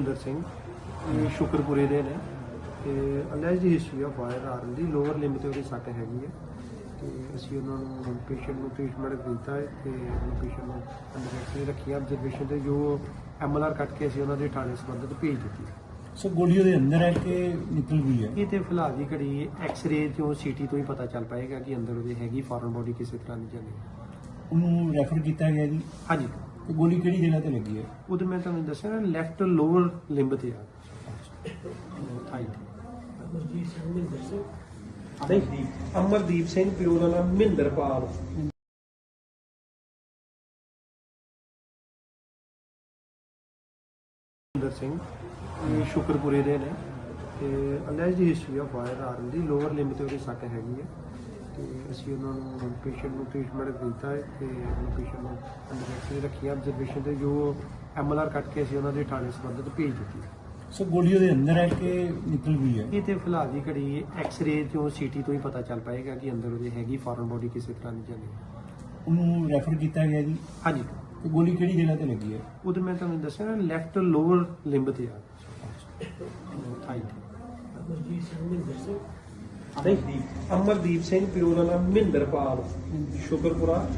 ਸੁੰਦਰ ਸਿੰਘ। ਇਹ ਸ਼ੁਕਰਪੁਰੇ ਦੇ ਨੇ। ਤੇ alleged history of firearm ਦੀ ਲੋਅਰ ਲਿੰਬ ਤੇ ਉਹਦੀ ਸੱਟ ਹੈਗੀ ਹੈ। ਤੇ ਅਸੀਂ ਉਹਨਾਂ ਨੂੰ ਪੇਸ਼ੈਂਟ ਨੂੰ ਟ੍ਰੀਟਮੈਂਟ ਦਿੱਤਾ ਹੈ ਤੇ ਪੇਸ਼ੈਂਟ ਨੂੰ ਅੰਡਰ ਐਕਸਰੇ ਰੱਖੀ ਆਬਜ਼ਰਵੇਸ਼ਨ ਤੇ ਜੋ ਐਮਐਲਆਰ ਕੱਟ ਕੇ ਅਸੀਂ ਉਹਨਾਂ ਦੇ ਥਾਣੇ ਸੰਬੰਧਿਤ ਭੇਜ ਦਿੱਤੀ ਸੋ ਗੋਲੀ ਉਹਦੇ ਅੰਦਰ ਹੈ ਕਿ ਨਿਕਲ ਗਈ ਹੈ? ਇਹ ਤੇ ਫਿਲਹਾਲ ਦੀ ਘੜੀ ਐਕਸਰੇ ਤੋਂ ਸੀਟੀ ਤੋਂ ਹੀ ਪਤਾ ਚੱਲ ਪਾਏਗਾ ਕਿ ਅੰਦਰ ਉਹਦੇ ਹੈਗੀ ਫੋਰਨ ਬੋਡੀ ਕਿਸੇ ਤਰ੍ਹਾਂ ਦੀ ਜਾਂ ਨਹੀਂ। ਉਹਨੂੰ ਰੈਫਰ ਕੀਤਾ ਗਿਆ ਜੀ? ਹਾਂਜੀ। ਤੇ ਗੋਲੀ ਕਿਹੜੀ ਜਗ੍ਹਾ ਤੇ ਲੱਗੀ ਹੈ? ਉਹਦੇ ਮੈਂ ਤੁਹਾਨੂੰ ਦੱਸਿਆ ਨਾ ਲੈਫਟ ਲੋਅਰ ਲਿੰਬ ਤੇ ਆ। ਥਾਈ ਨਹੀਂ ਅਮਰਦੀਪ ਸਿੰਘ ਪਿਓ ਦਾ ਨਾਮ ਮਹਿੰਦਰਪਾਲ। ਸੁੰਦਰ ਸਿੰਘ ਇਹ ਸ਼ੁਕਰਪੁਰੇ ਦੇ ਨੇ। ਤੇ alleged history of firearm ਦੀ ਲੋਅਰ ਲਿੰਬ ਤੇ ਉਹਦੀ ਸੱਟ ਹੈਗੀ ਹੈ। ਤੇ ਅਸੀਂ ਉਹਨਾਂ ਨੂੰ ਪੇਸ਼ੈਂਟ ਨੂੰ ਟ੍ਰੀਟਮੈਂਟ ਦਿੱਤਾ ਹੈ ਤੇ ਪੇਸ਼ੈਂਟ ਨੂੰ ਅੰਡਰ ਐਕਸਰੇ ਰੱਖੀ ਆਬਜ਼ਰਵੇਸ਼ਨ ਤੇ ਜੋ ਐਮਐਲਆਰ ਕੱਟ ਕੇ ਅਸੀਂ ਉਹਨਾਂ ਦੇ ਥਾਣੇ ਸੰਬੰਧਿਤ ਭੇਜ ਦਿੱਤੀ ਸੋ ਗੋਲੀ ਉਹਦੇ ਅੰਦਰ ਹੈ ਕਿ ਨਿਕਲ ਗਈ ਹੈ? ਇਹ ਤੇ ਫਿਲਹਾਲ ਦੀ ਘੜੀ ਐਕਸ-ਰੇ ਤੋਂ ਸੀਟੀ ਤੋਂ ਹੀ ਪਤਾ ਚੱਲ ਪਾਏਗਾ ਕਿ ਅੰਦਰ ਉਹਦੇ ਹੈਗੀ ਫੋਰਨ ਬੋਡੀ ਕਿਸੇ ਤਰ੍ਹਾਂ ਦੀ ਜਾਂ ਨਹੀਂ। ਉਹਨੂੰ ਰੈਫਰ ਕੀਤਾ ਗਿਆ ਜੀ? ਹਾਂਜੀ। ਤੇ ਗੋਲੀ ਕਿਹੜੀ ਜਗ੍ਹਾ ਤੇ ਲੱਗੀ ਹੈ? ਉਹਦੇ ਮੈਂ ਤੁਹਾਨੂੰ ਦੱਸਿਆ ਨਾ ਲੈਫਟ ਲੋਅਰ ਲਿੰਬ ਤੇ ਆ। ਥਾਈ ਨਹੀਂ ਅਮਰਦੀਪ ਸਿੰਘ ਪਿਓ ਦਾ ਨਾਮ ਮਹਿੰਦਰਪਾਲ ਸ਼ੁਕਰਪੁਰਾ।